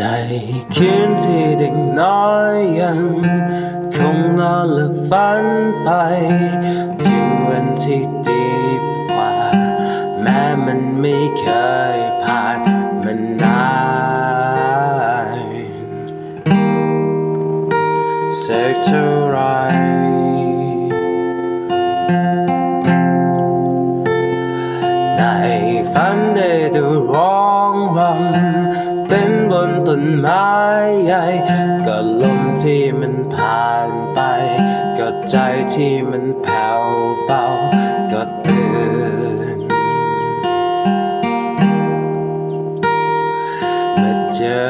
ในคืนที่เด็กน้อยยังคงนอนและฝันไป ถึงวันที่ดีกว่า แม้มันไม่เคยผ่านมันนานสักเท่าไหร ไม้ใหญ่ก็ลมที่มันผ่านไป ก็ใจที่มันแผ่วเบาก็ตื่นมาเจอ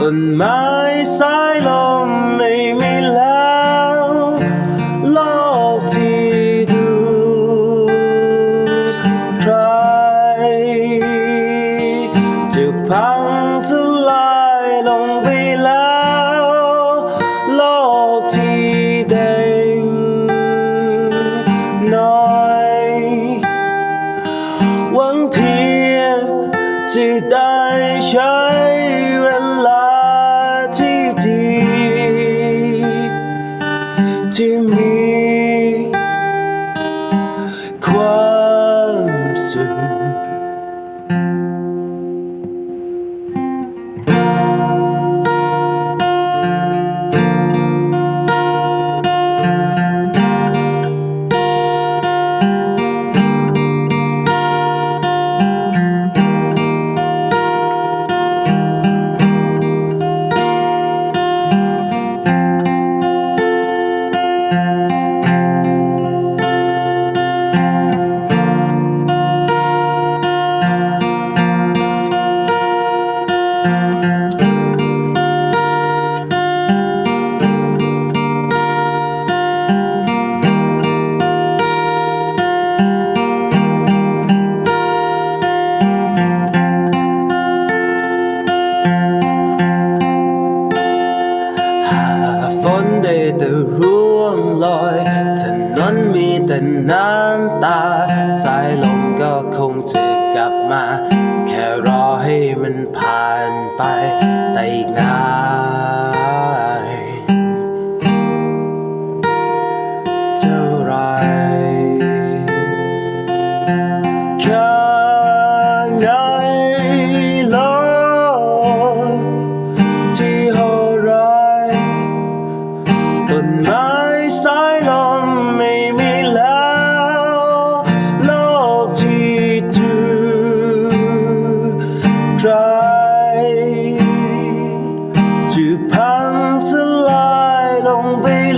ต้นไม้สายลมไม่ ใแต่ร่วงลอยถนนมีแต่น้ำตา สายลมก็คงจะกลับมา แค่รอให้มันผ่านไปแต่อีกนาน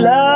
ลง